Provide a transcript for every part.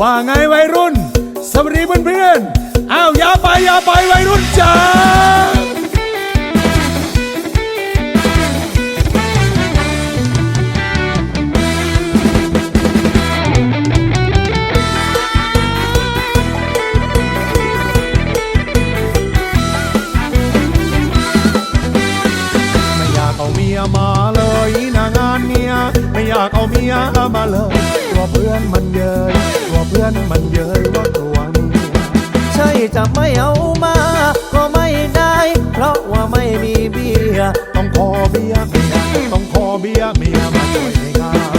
ว่าไงวัยรุ่น สวัสดีเพื่อนๆ อ้าวอย่าไปอย่าไปวัยรุ่นจ้าไม่อยากเอาเมียมาเลยนะงานเนี้ยไม่อยากเอาเมียมาเลยกลัวเพื่อนมันเย้ย พื่อนมันเย้ยว่ากลัวเมียใช่จะไม่เอามา ก็ไม่ได้ เพราะว่าไม่มีเบียต้องขอเบียเมียต้องขอเบียเมียมาช่วยในงาน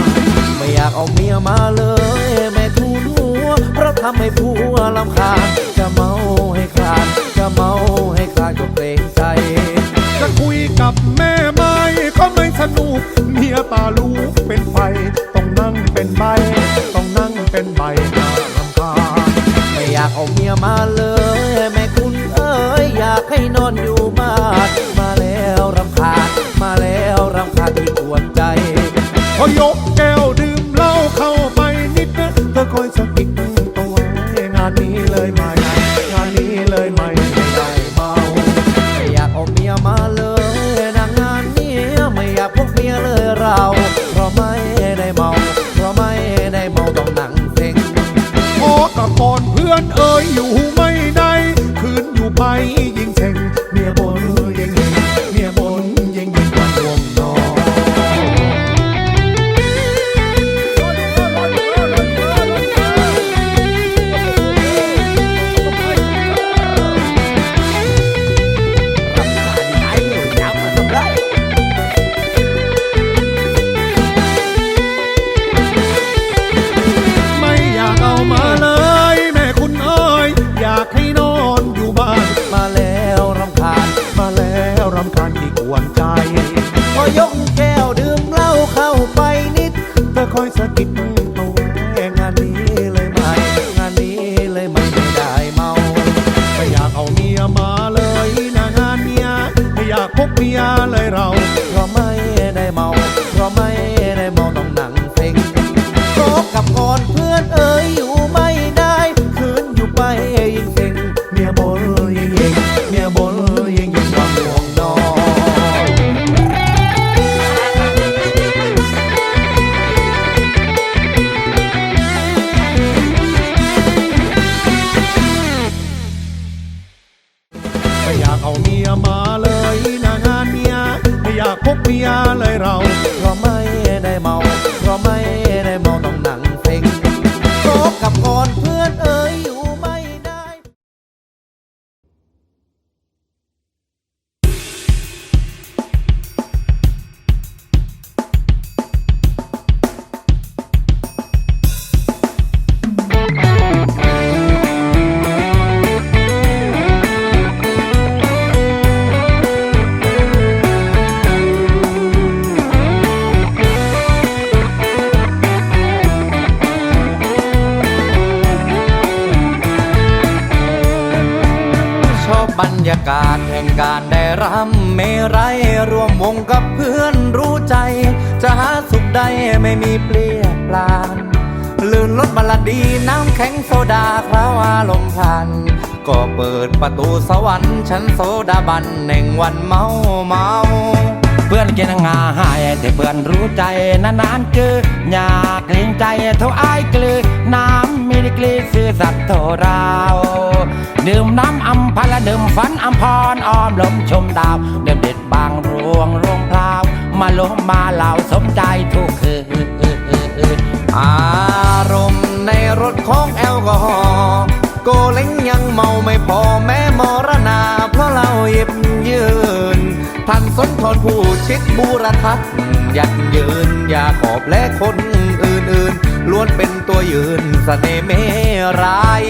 ไม่อยากเอาเมียมาเลยแม่ทูนัวเพราะทำให้ผัวลำคาญจะเมาให้คลานจะเมาให้คลานก็เกรงใจ จะคุยกับแม่ไม่ก็ไม่สนุกเมียตาลู ไม่มีเปลี่ยนปลานลื่นรถบลาดี น้ำแข็งโซดาคราวอารมณ์พัน ก็เปิดประตูสวรรค์ชั้นโซดาบันแห่งวันเมาเมา เพื่อนกินงาหายแต่เพื่อนรู้ใจนานๆเจออยากเกรงใจเท่าอายกลือ น้ำมีดีกรีซื่อสัตย์เท่าเราดื่มน้ำอัมพละดื่มฝันอัมพรอ้อมลมชมดาวดื่มเด็ดบางรวงรวงพราว มาลมมาเหล่าสมใจทุก อารมณ์ในรถของแอลกอฮอล์โกเล้งยังเมาไม่พอแม้มรณา เพราะเราหยิบยืนท่านสนทรผู้ชิดบูรทัศน์ยัดยืนอย่าขอบและคนอื่นๆล้วนเป็นตัวยืนสเสน่ห์เมราย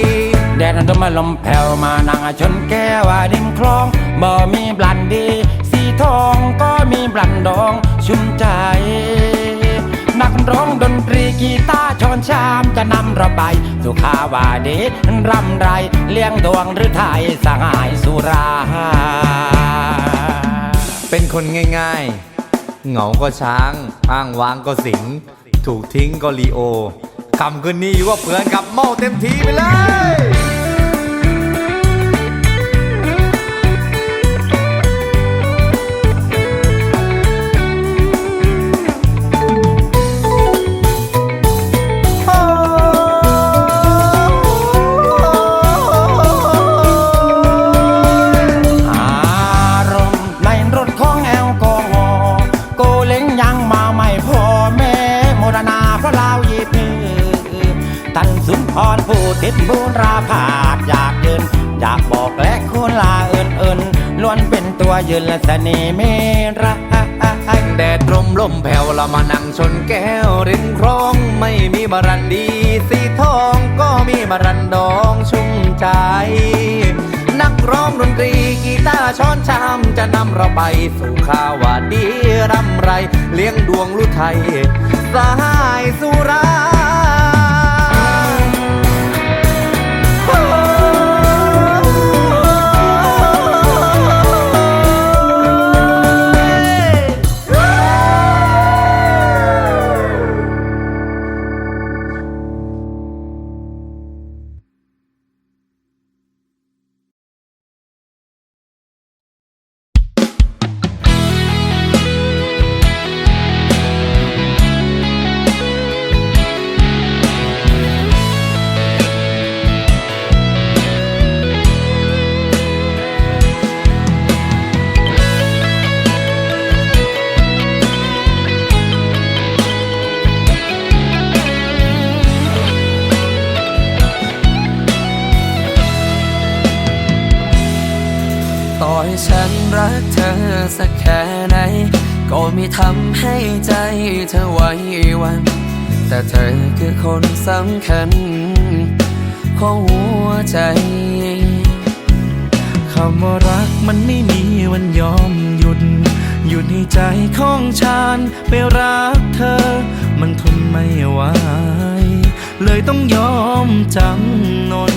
แดดนั้นมาลมแผ่วมานั่งชนแก้วดินคลอง บ่มีบลันดี สีทองก็มีบลันดองชุ่มใจ กีตาร์ชอนชามจะนำระบายสุขาวาดีรำไร เลี้ยงดวงหรือไทยสหายสุรา เป็นคนง่ายๆ เหงาก็ช้าง อ้างว้างก็สิง ถูกทิ้งก็ลีโอคำคืนนี้อยู่ว่าเพื่อนกับเมาเต็มทีไปเลย ติดบุญราผาดอยากยืนอยากบอกและคุณลาเอินเอินล้วนเป็นตัวยืนและเสน่ห์เมรักแดดลมลมแผ่วละมานั่งชนแก้วริมคลองไม่มีบรันดีสีทองก็มีบรันดองชุ่มใจนักร้องดนตรีกีตาร์ช้อนชามจะนำเราไปสู่ข่าวว่าดีร่ำไร เลี้ยงดวงลุไทย สหายสุรา สักแค่ไหน ก็ม่ทำให้ใจเธอไหว้หวัน แต่เธอคือคนสำคัญ ของหัวใจคำว่ารักมันไม่มีวันยอมหยุด หยุดให้ใจของฉันไปรักเธอ มันทนไม่ไหวเลยต้องยอมจำนน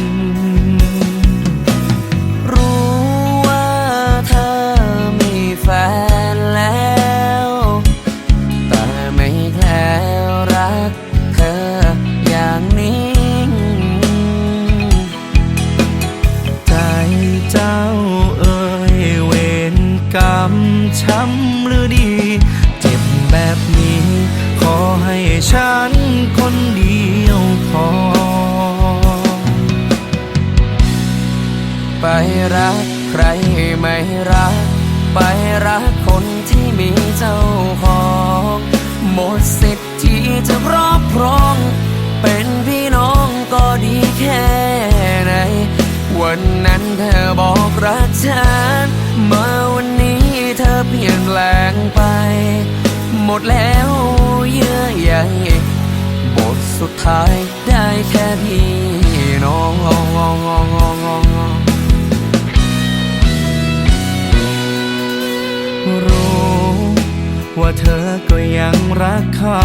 ว่าเธอก็ยังรักเขา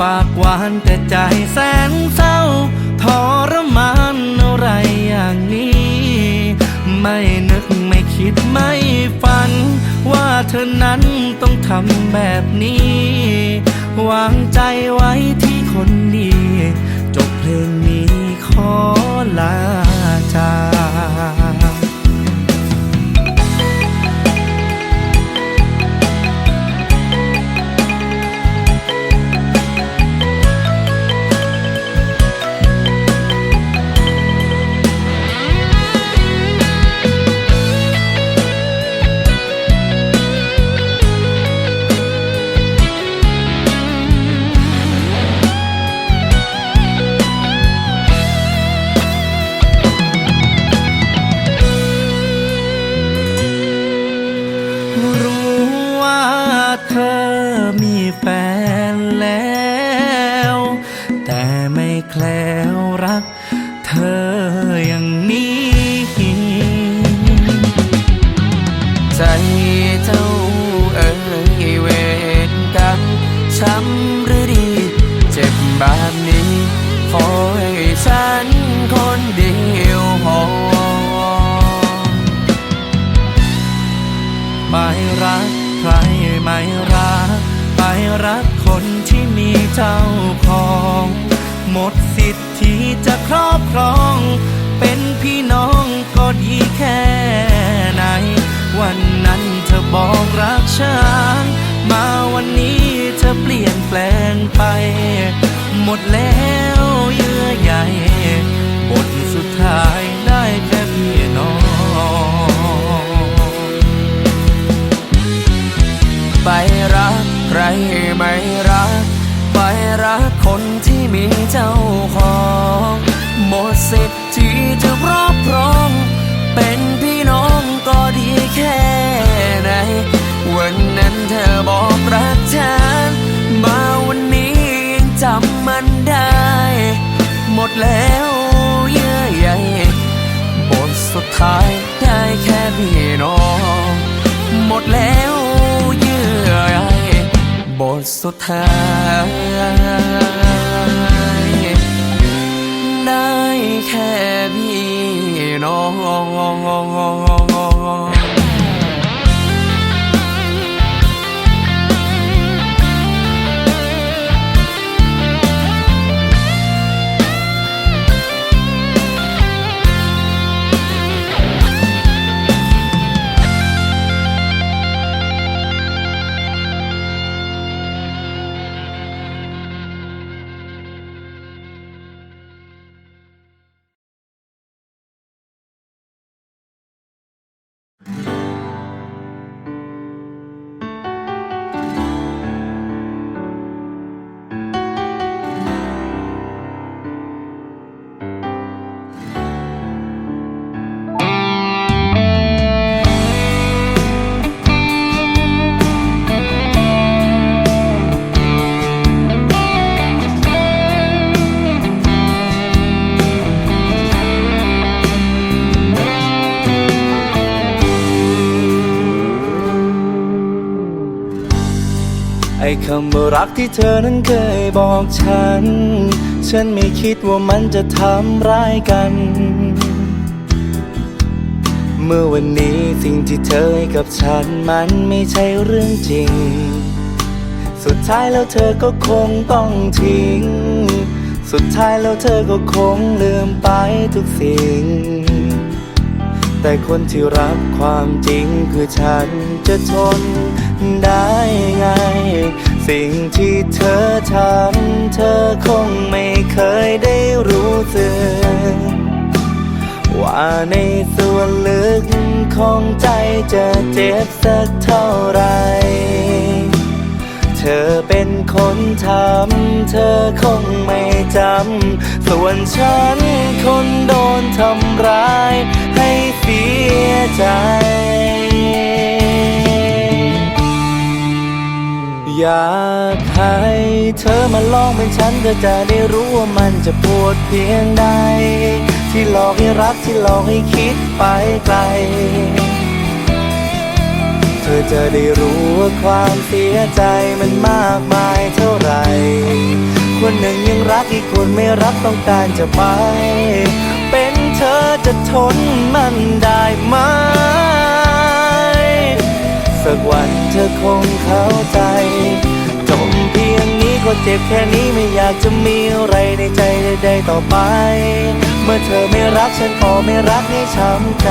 ปากหวานแต่ใจแสนเศร้าทรมานอะไรอย่างนี้ ไม่นึกไม่คิดไม่ฝัน ว่าเธอนั้นต้องทำแบบนี้วางใจไว้ที่คนดี จบเพลงนี้ขอลาจาก ครอง เป็นพี่น้องก็ดีแค่ไหน วันนั้นเธอบอกรักฉัน มาวันนี้เธอเปลี่ยนแปลงไป หมดแล้วเยื่อใหญ่บทสุดท้ายได้แค่พี่น้องไปรักใครไม่รัก ไปรักคนที่มีเจ้าของ สิทธิ์ที่จะรอบครอง เป็นพี่น้องก็ดีแค่ไหน วันนั้นเธอบอกรักฉันมาวันนี้ยังจำมันได้ หมดแล้วเยื่อใยบทสุดท้ายได้แค่พี่น้อง หมดแล้วเยื่อใยบทสุดท้าย แค่พี่น้อง ไอ้คำว่ารักที่เธอนั้นเคยบอกฉัน ฉันไม่คิดว่ามันจะทำร้ายกัน เมื่อวันนี้สิ่งที่เธอให้กับฉันมันไม่ใช่เรื่องจริง สุดท้ายแล้วเธอก็คงต้องทิ้ง สุดท้ายแล้วเธอก็คงลืมไปทุกสิ่ง แต่คนที่รับความจริงคือฉันจะทน ได้ไง สิ่งที่เธอทำเธอคงไม่เคยได้รู้สึกว่าในส่วนลึกของใจจะเจ็บสักเท่าไร เธอเป็นคนทำเธอคงไม่จำ ส่วนฉันคนโดนทำร้ายให้เสียใจ อยากให้เธอมาลองเป็นฉันเธอจะได้รู้ว่ามันจะปวดเพียงใด ที่หลอกให้รักที่หลอกให้คิดไปไกล เธอจะได้รู้ว่าความเสียใจมันมากมายเท่าไหร่คนหนึ่งยังรักอีกคนไม่รักต้องการจะไป เป็นเธอจะทนมันได้ไหม สักวันเธอคงเข้าใจ จบเพียงนี้ก็เจ็บแค่นี้ไม่อยากจะมีอะไรในใจใดๆต่อไป เมื่อเธอไม่รักฉันก็ไม่รักให้ช้ำใจ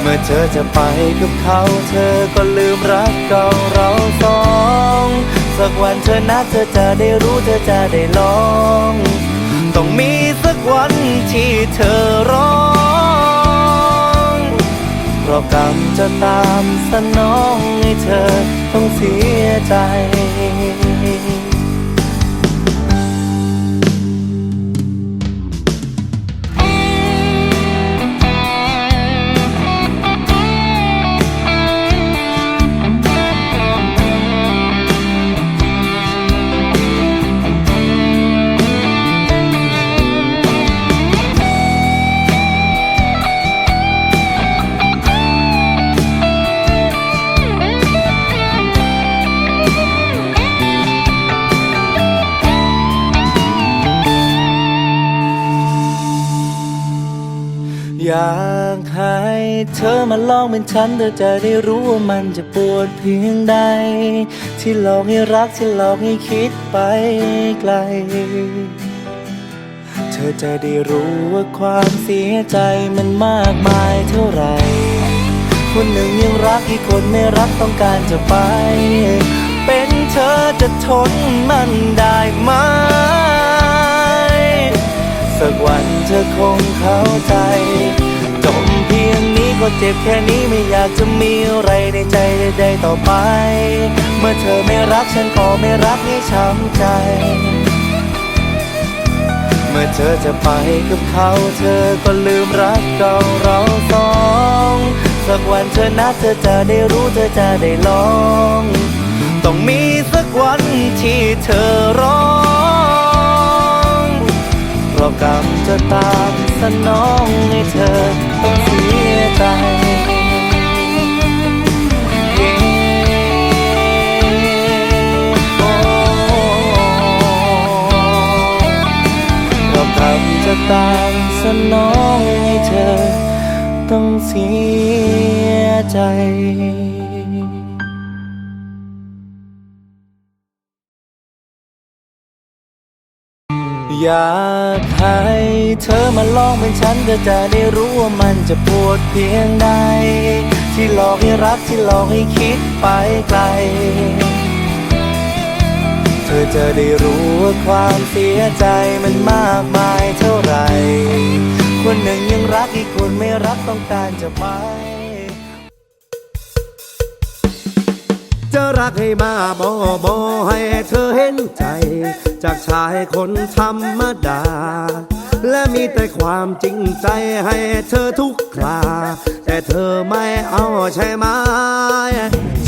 เมื่อเธอจะไปกับเขาเธอก็ลืมรักเก่าเราสอง สักวันเธอนะเธอจะได้รู้เธอจะได้ลอง ต้องมีสักวันที่เธอร้อง พราะกรรมจะตามสนองให้เธอต้องเสียใจ เธอมาลองเป็นฉันเธอจะได้รู้ว่ามันจะปวดเพียงใด ที่หลอกให้รักที่หลอกให้คิดไปไกล เธอจะได้รู้ว่าความเสียใจมันมากมายเท่าไหร่คนหนึ่งยังรักอีกคนไม่รักต้องการจะไป เป็นเธอจะทนมันได้ไหมสักวันเธอคงเข้าใจ เจ็บแค่นี้ไม่อยากจะมีอะไรในใจใดๆต่อไป เมื่อเธอไม่รักฉันก็ไม่รักนี่ช้ำใจ เมื่อเธอจะไปกับเขาเธอก็ลืมรักเก่าเราสองสักวันเธอนะเธอจะได้รู้เธอจะได้ลอง ต้องมีสักวันที่เธอร้อง ราะกรรมจะตามสนองให้เธอต้องเสียใจโอ้เราะกรรมจะตามสนองให้เธอต้องเสียใจ อยากให้เธอมาลองเป็นฉันก็จะได้รู้ว่ามันจะปวดเพียงใด ที่หลอกให้รักที่หลอกให้คิดไปไกล เธอจะได้รู้ว่าความเสียใจมันมากมายเท่าไหร่คนหนึ่งยังรักอีกคนไม่รักต้องการจะไป รักให้มาบอบอให้เธอเห็นใจ จากชายคนธรรมดา และมีแต่ความจริงใจให้เธอทุกครา แต่เธอไม่เอาใช่ไหม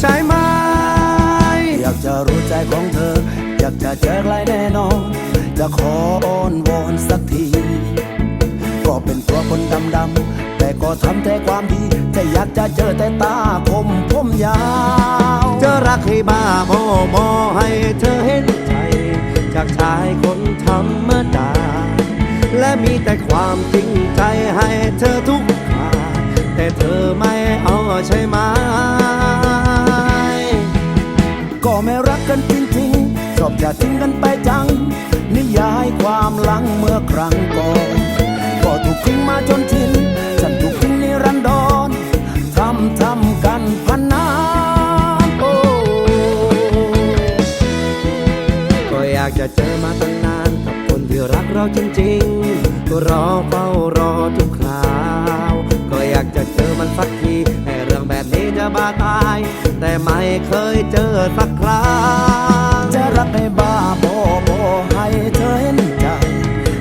ใช่ไหมอยากจะรู้ใจของเธอ อยากจะเจอใครแน่นอน จะขออ้อนวอนสักที ก็เป็นตัวคนดำๆแต่ ก็ทำแต่ความดีจะอยากจะเจอแต่ตาคมผมยาวจะรักให้บ้าบอบอให้เธอเห็นใจ จากชายคนธรรมดา และมีแต่ความจริงใจให้เธอทุกคราแต่เธอไม่เอาใช่ไหมก็ไม่รักกันจริงๆชอบจะทิ้งกันไปจัง นิยายความหลังเมื่อครั้งก่อนก็ถูกทิ้งมาจนชิน กันพันนานโอ้ก็อยากจะเจอมาตั้งนานกับคนที่รักเราจริงๆก็รอเฝ้ารอทุกคราว ก็อยากจะเจอมันสักทีให้เรื่องแบบนี้จะบาตาย แต่ไม่เคยเจอสักครั้งจะรักให้บ้าบอบอให้เธอเห็นใจ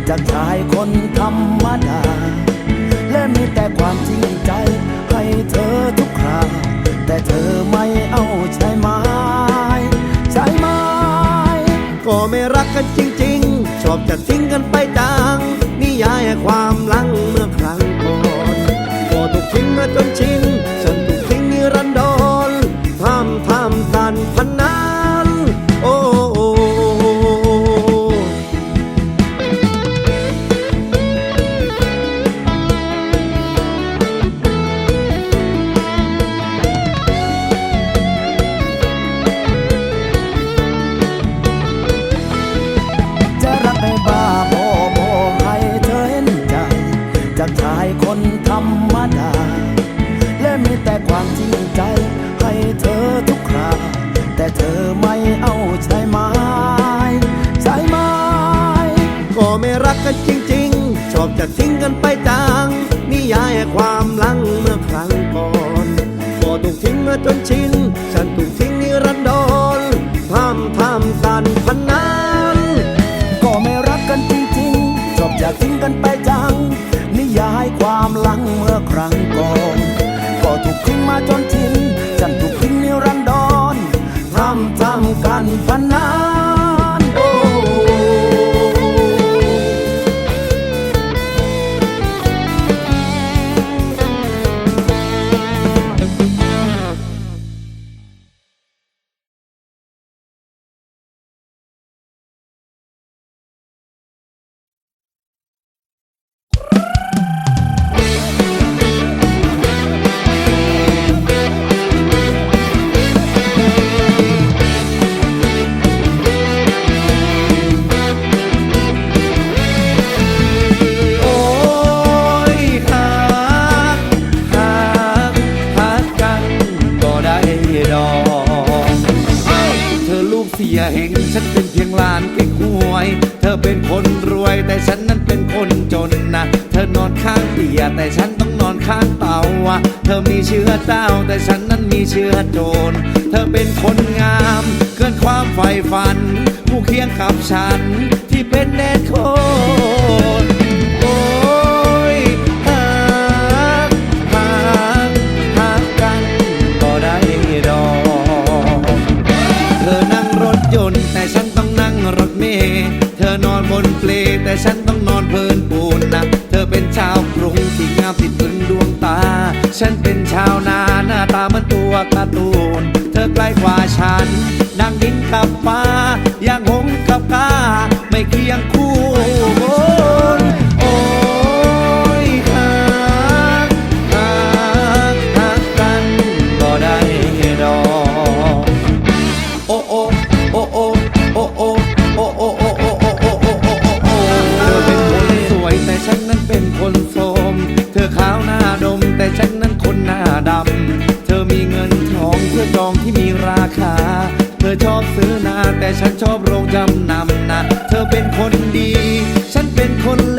จากชายคนธรรมดาและมีแต่ความจริงใจ แต่เธอไม่เอาใช่ไหมใช่ไหมก็ไม่รักกันจริงๆ ชอบจะทิ้งกันไปจังนิยายความลังเมื่อครั้งก่อนก็ถูกทิ้งมาจนชิน จนชิน ฉันถูกทิ้งนิรันดรทำทำกันพันนานก็ไม่รักกันจริงๆชอบอยากทิ้งกันไปจัง นิยายความหลังเมื่อครั้งก่อน ก็ถูกทิ้งมาจนชิน ผู้เคียงกับฉันที่เป็นแดนโคนโอ้ยหากหากหากกันก็ได้ดอกเธอนั่งรถยนต์แต่ฉันต้องนั่งรถเมล์เธอนอนบนเปลแต่ฉันต้องนอนเพลินปูนนะเธอเป็นชาวกรุงที่งามติดพึงดวงตา ฉันเป็นชาวนาหน้าตาเหมันตัวการ์ตูน เธอไกล้กว่าฉัน มเพื่อจองที่มีราคา เธอชอบซื้อนาแต่ฉันชอบโรงจำนำนะ เธอเป็นคนดี ฉันเป็นคนเล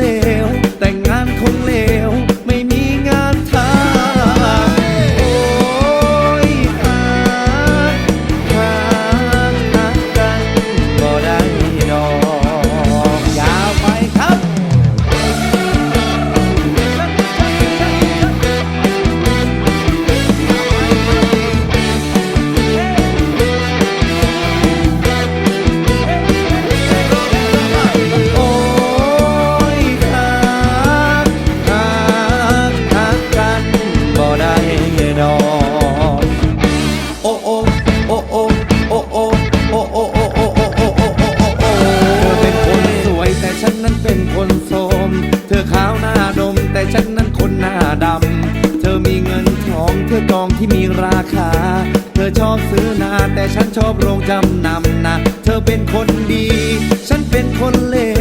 ดำ เธอมีเงินทองเธอกองที่มีราคา เธอชอบซื้อนาแต่ฉันชอบโรงจำนำนะ เธอเป็นคนดี ฉันเป็นคนเลว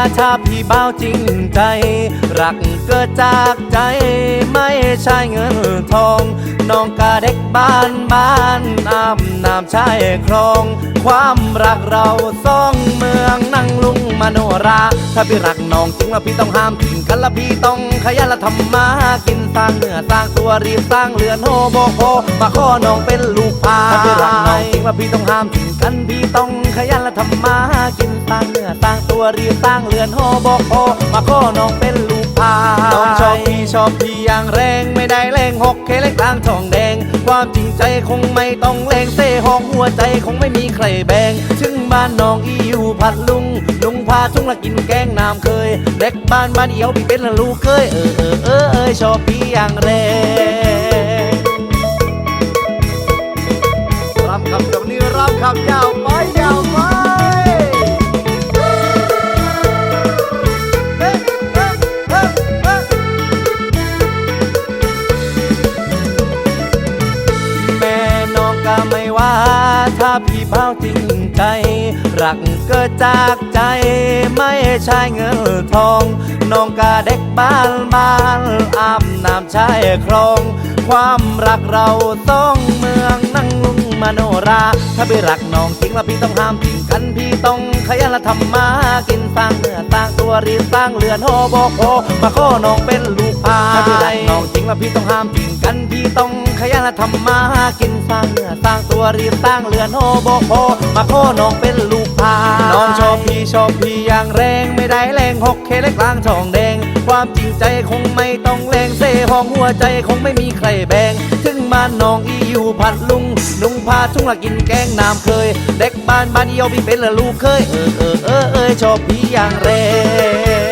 ชาถ้าพี่เบ้าจริงใจ รักเกิดจากใจไม่ใช่เงินทอง น้องกา บ้านบ้านอาบน้ำชายคลอง ความรักเราสองเมืองนั่งลุงมโนรา ถ้าพี่รักน้องจริงแล้วพี่ต้องห้ามทิ้งกันและพี่ต้องขยันและทำมากินสร้างเนื้อสร้างตัวรีบสร้างเรือนโฮโบโคมาขอน้องเป็นลูกพายถ้าพี่รักน้องจริงแล้วพี่ต้องห้ามทิ้งกันพี่ต้องขยันและทำมากินสร้างเนื้อสร้างตัวรีบสร้างเรือนโฮโบโคมาขอน้องเป็นลูก พายน้องชอบพี่ชอบพี่อย่างแรงไม่ได้แรงหกเคเล็กกลางทองแดง ความจริงใจคงไม่ต้องแรงเซ่ห้องหัวใจคงไม่มีใครแบ่งถึงบ้านน้องอีอยู่พัดลุง ลุงพาทุ่งละกินแกงน้ำเคยเด็กบ้านบ้านเอียวพี่เป็นละลูกเคยเออเออเออเออชอบพี่อย่างแรงรำคำกับนี้รำคำยาวไปยาว ถ้าพี่เบ้าจริงใจ รักเกิดจากใจไม่ใช่เงินทอง น้องก็เด็กบ้านบ้านอาบน้ำชายคลอง ความรักเราต้องเมืองนั่งลุงมโนรา ถ้าพี่รักน้องจริงแล้วพี่ต้องห้ามทิ้งกันพี่ต้องขยันและทำมากินสร้างเนื้อสร้างตัวรีสร้างเรือนโฮโบโคมาข้อน้องเป็นลูกพายถ้าพี่รักน้องจริงแล้วพี่ต้องห้ามทิ้งกันพี่ต้อง ขยันละทำมากินสร้างเนื้อสร้างตัวรีบสร้างเรือนโฮโบโคมาโคน้องเป็นลูกพาน้องชอบพี่ชอบพี่อย่างแรงไม่ได้แรงหกเคเล็กลางทองแดง ความจริงใจคงไม่ต้องแรงเซ่ห้องหัวใจคงไม่มีใครแบ่งถึงบ้านน้องอีอยู่พัดลุงลุงพาทุ่งละกินแกงน้ำเคย เด็กบ้านบ้านเอียวพี่เป็นละลูกเคยเออเออเออเออชอบพี่อย่างแรง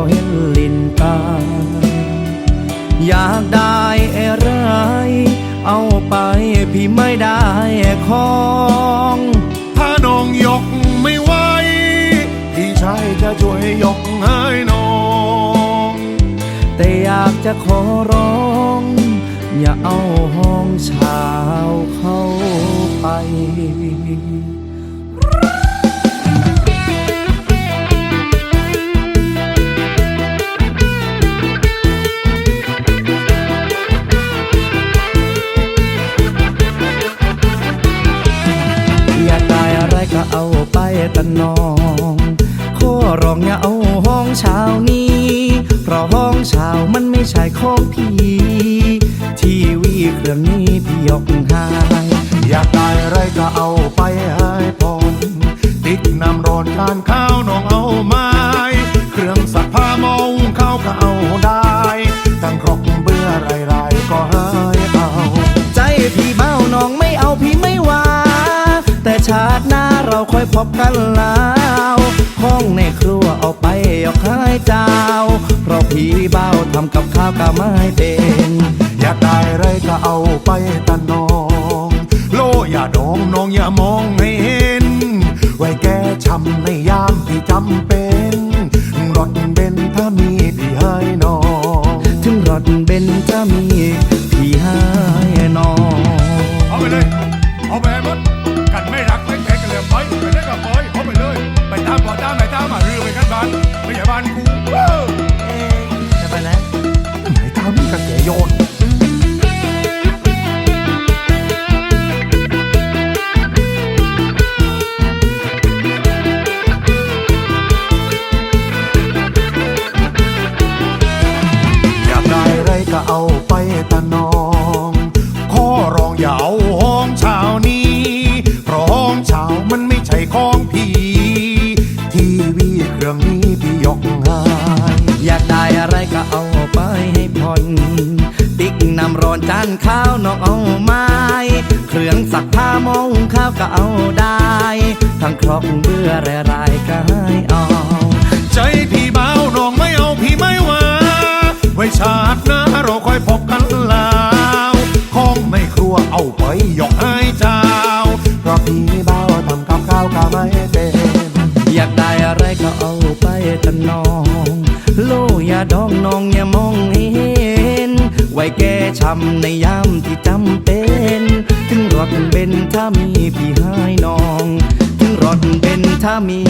กพี่ก็เห็นลินตา อยากได้อะไร เอาไปพี่ไม่ได้ของถ้าน้องยกไม่ไหวพี่ชายจะช่วยยกให้น้อง แต่อยากจะขอร้อง อย่าเอาห้องเชาวเข้าไป ตนองขอร้องอย่าเอาห้องเช้านี้ เพราะห้องเช้ามันไม่ใช่ของพี่ทีวีเครื่องนี้พี่ยกให้อยากได้ไรก็เอาไปให้พรติ๊กน้ำร้อนทานข้าว ค่อยพบกันแล้วห้องในครัวเอาไปยกให้เจ้า เพราะพี่เบ้าทำกับข้าวก็ไม่เป็น อยากได้ไรก็เอาไปตะน้อง โลอย่าดองน้องอย่ามองให้เห็น ไว้แก้ช้ำในยามที่จำเป็นรถเบน ไปยกให้เจ้าเพราะพี่เบาทำกับข้าวก็ไม่เป็นอยากได้อะไรก็เอาไปตะนองโลอย่าดองน้องอย่ามองให้เห็น ไว้แก้ช้ำในยามที่จำเป็น ถึงรถเบนถ้ามีพี่ให้น้อง ถึงรถเบนถ้ามี